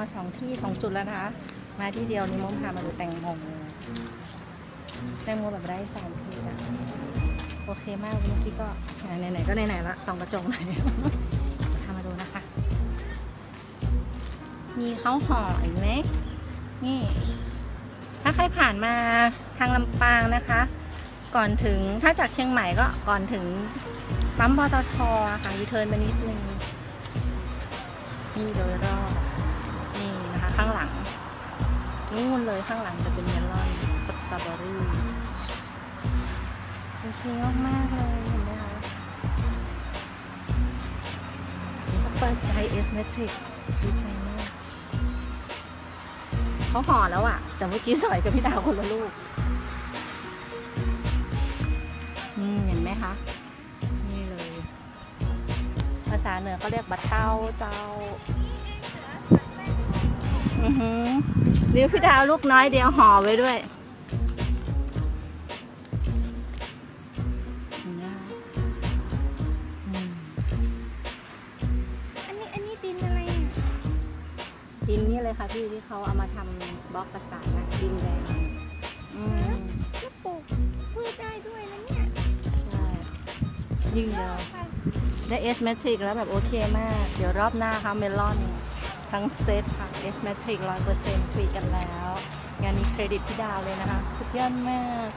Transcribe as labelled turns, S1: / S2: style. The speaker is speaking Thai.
S1: มาสองที่สองจุดแล้วนะคะ มาที่เดียวนี้มมพามาดูแตงโมแตงโมแบบไร้สารพิษอะโอเคมากเมื่อกี้ก็อะไหนๆก็ไหนๆละสองกระจกหน่อยพามาดูนะคะ มีข้าวหอเห็นไหมนี่ ถ้าใครผ่านมาทางลำปางนะคะ ก่อนถึงถ้าจากเชียงใหม่ก็ก่อนถึงปั๊มปตทค่ะยูเทิร์นไปนิดนึงนี่โดยรอ นู่นเลยข้างหลังจะเป็นเมลอนสปอตสตรอเบอรี่โอเคมากๆเลยเห็นไหมคะเขาเปิดใจเอสเมทริกดีใจมากเขาห่อแล้วอะแต่เมื่อกี้สอยกับพี่ดาวคนละลูกนี่เห็นไหมคะ นี่เลย ภาษาเหนือเขาเรียกบัตเต้าเจ้า อือหือ นิ้วพี่ดาวลูกน้อยเดียวห่อไว้ด้วยเห็นไหมคะอืม
S2: อันนี้อันนี้ดินอะไรอะ
S1: ดินนี่เลยค่ะพี่ที่เขาเอามาทำบล็อกประสานอะดินแดงอืม
S2: แล้วปลูกพืชได้ด้วยนะเนี่ย
S1: ใช่ ยิ่งเดียว
S2: ค่ะ
S1: ได้เอสเมทริกแล้วแบบโอเคมาก เดี๋ยวรอบหน้าค่ะเมลอน ทั้งเซตค่ะเอสแมทริกร้อยเปอร์เซ็นต์คุยกันแล้ว งานนี้เครดิตพี่ดาวเลยนะคะ สุดยอดมาก